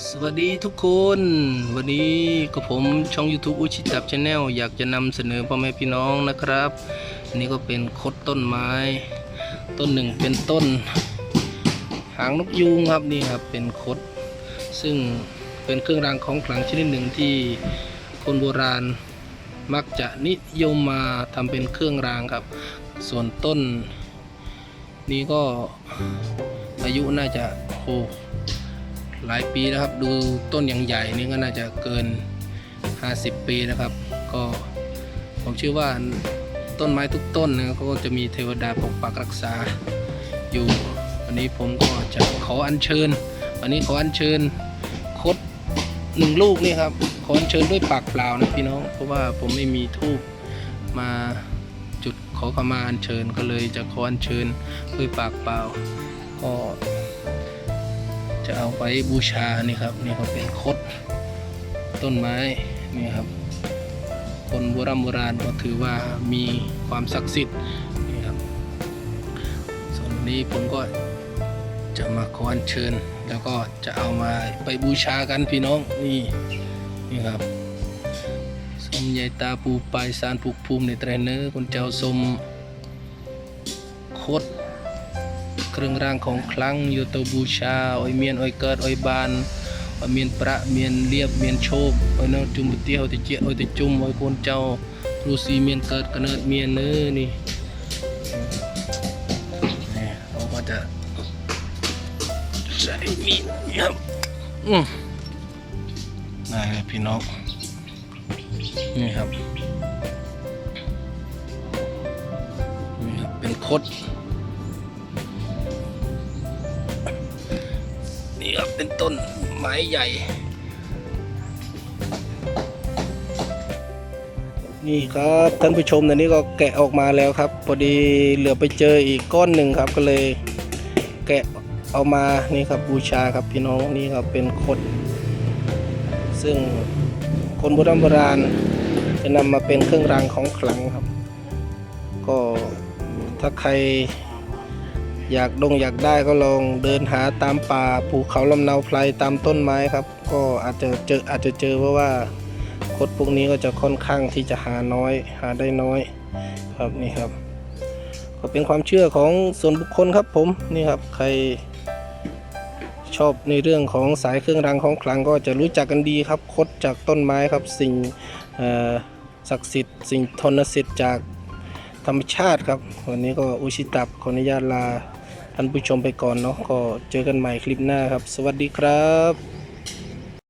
สวัสดีทุกคน วันนี้ก็ผมช่อง YouTube อุชิตับชาแนลอยากจะนำเสนอพ่อแม่พี่น้องนะครับนนี้ก็เป็นคดต้นไม้ ต้นหนึ่งเป็นต้น หางนกยูงครับนี่ครับเป็นคด ซึ่งเป็นเครื่องรางของขลังชนิดหนึ่งที่คนโบราณมักจะนิยมมาทำเป็นเครื่องรางครับ ส่วนต้น นี้ก็อายุน่าจะโอ้ หลายปีแล้วครับดูต้นอย่างใหญ่นี่ก็น่าจะเกิน 50 ปีนะครับ ก็ผมเชื่อว่าต้นไม้ทุกต้นนะก็จะมีเทวดาปกปักรักษาอยู่ วันนี้ผมก็จะขออัญเชิญ วันนี้ขออัญเชิญคดหนึ่งลูกนี่ครับขออัญเชิญด้วยปากเปล่านะพี่น้อง เพราะว่าผมไม่มีทูบมาจุดขอขมาอัญเชิญก็เลยจะขออัญเชิญด้วยปากเปล่าก็ จะเอาไปบูชานี่ครับนี่ก็เป็นคดต้นไม้นี่ครับ คนโบราณโบราณก็ถือว่ามีความศักดิ์สิทธิ์นี่ครับส่วนนี้ผมก็จะมาขออัญเชิญ แล้วก็จะเอามาไปบูชากันพี่น้องนี่นี่ครับสมใหญ่ตาปูปลายสารผูกภูมิในเทรนเนอร์คนเจ้าสมคด เครื่องร่างของคลังอยูตบูชาออยเมียนออยเกิดออยบานออยเมียนประเมียนเรียบเมียนโชคออยนอจุมเตี้ยออยตะเจี๊ยออยตะจุ่มออยโคนเจ้ารูซีเมียนเกิดกระเนิดเมียนเนื้อนี่นี่เราก็จะใส่มีดครับอืมได้ยพี่น้องนี่ครับนี่ครับเป็นคด นี่ครับเป็นต้นไม้ใหญ่ นี่ครับท่านผู้ชมตอนนี้ก็แกะออกมาแล้วครับ พอดีเหลือไปเจออีกก้อนหนึ่งครับก็เลย แกะเอามานี่ครับบูชาครับพี่น้องนี่ครับเป็นคดซึ่งคนโบราณโบราณจะนำมาเป็นเครื่องรางของขลังครับ ก็ถ้าใคร อยากดงอยากได้ก็ลองเดินหาตามป่าภูเขาลำเนาไพรตามต้นไม้ครับ ก็อาจจะเจออาจจะเจอเพราะว่าคดพวกนี้ก็จะค่อนข้างที่จะหาน้อย หาได้น้อยครับนี่ครับ ก็เป็นความเชื่อของส่วนบุคคลครับผมนี่ครับใครชอบในเรื่องของสายเครื่องรางของขลังก็จะรู้จักกันดีครับ คดจากต้นไม้ครับสิ่งศักดิ์สิทธิ์สิ่งทนสิทธิ์จากธรรมชาติครับ วันนี้ก็อุชิตับขออนุญาตลา ท่านผู้ชมไปก่อนเนาะก็เจอกันใหม่คลิปหน้าครับ สวัสดีครับ